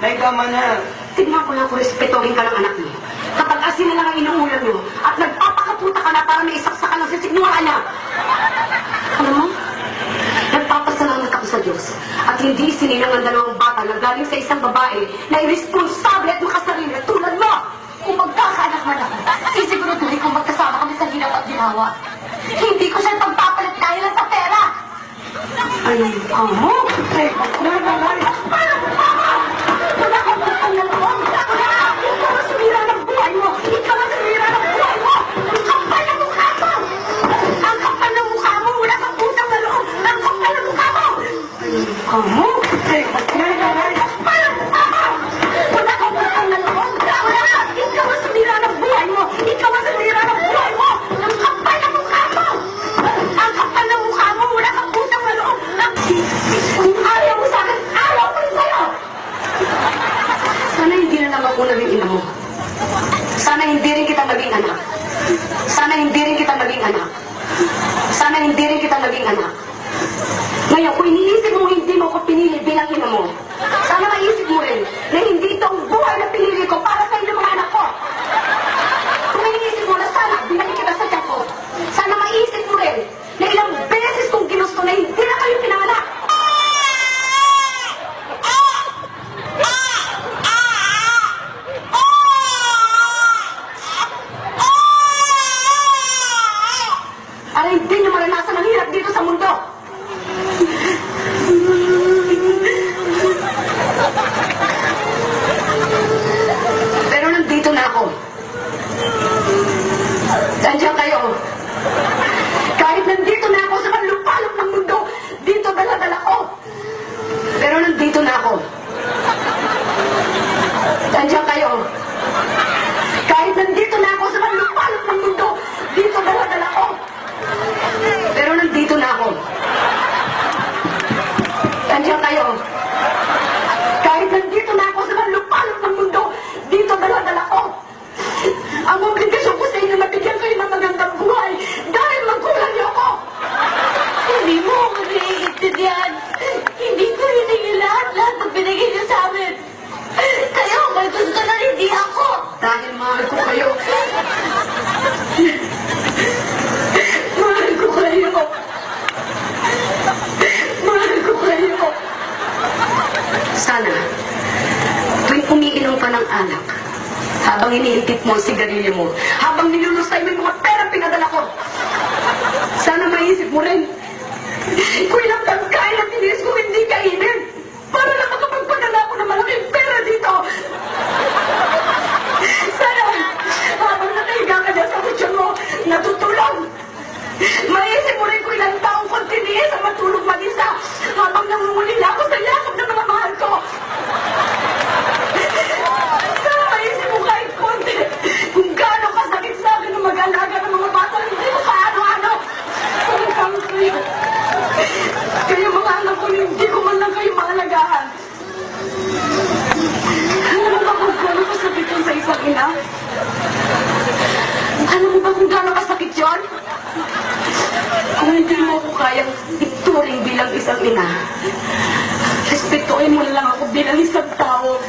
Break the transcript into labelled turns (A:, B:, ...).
A: Nay, tama na.
B: Tignan ko lang kung respetuhin ka ng anak mo. Kapag asin na lang ang inuulan mo at nagpapakaputa ka na para may isaksa ka lang sa signuhan niya. Alam mo, nagpapasalamat ako sa Diyos at hindi sinilang ang dalawang bata na galing sa isang babae na irresponsable at makasarili tulad mo. Kung magkakaanak man ako, sisiguraduhin kong magkasama kami sa hirap at ginawa. Hindi ko siya pagpapalit dahil lang sa pera. Ano yung amo? Eh, nanay, paano mo sumira ng buhay mo. Ikaw ang sumira ng buhay mo. Ang kapal ng mukha mo. Ang kapal ng mukha mo. Wala kang utang na loob. Ang kapal ng mukha mo. Amo? Eh, nanay, paano mo pa? Wala kang bukang na loob. Wala! Ikaw ang sumira ng buhay mo. Ikaw ang sumira ng buhay mo. Ang kapal ng mukha mo. Ang kapal ng mukha mo. Wala kang utang na loob. Ang... Kung ayaw mo sa akin, ayaw ko rin sa'yo. Sana hindi na lang ako naging ina mo. Sana hindi rin kita maging anak. Sana hindi rin kita maging anak. Sana hindi rin kita maging anak. Ngayon, kung iniisip mo hindi mo ako pinili bilang ina mo, Sancho Sana, tuwing umiinom ka ng alak, habang iniintip mo ang sigarilyo mo, habang nilulustay mo yung mga pera pinadala ko, sana maisip mo rin, kung ilang pagkain na tinis ko hindi kainin, para lang makapagpadala ako ng malaking pera dito. Sana, habang nakahiga ka dyan sa kutsyon mo, natutulog. Maisip mo rin kung ilang taong kong tiniis ang matulog mag-isa habang nangungulila ako sa yakap ng mga mahal ko. Sana maisip mo kahit konti kung gaano kasakit sa akin ng mag-alaga ng mga bata hindi mo kaano-ano. Saligang kayo. Kayo mga anak ko, hindi ko man lang kayo maalagaan. Alam mo ba kung gaano kasakit yun sa isang ina? Alam mo ba kung gaano kasakit yun? Kung hindi mo ako kayang ituring bilang isang ina, respetuhin mo lang ako bilang isang tao.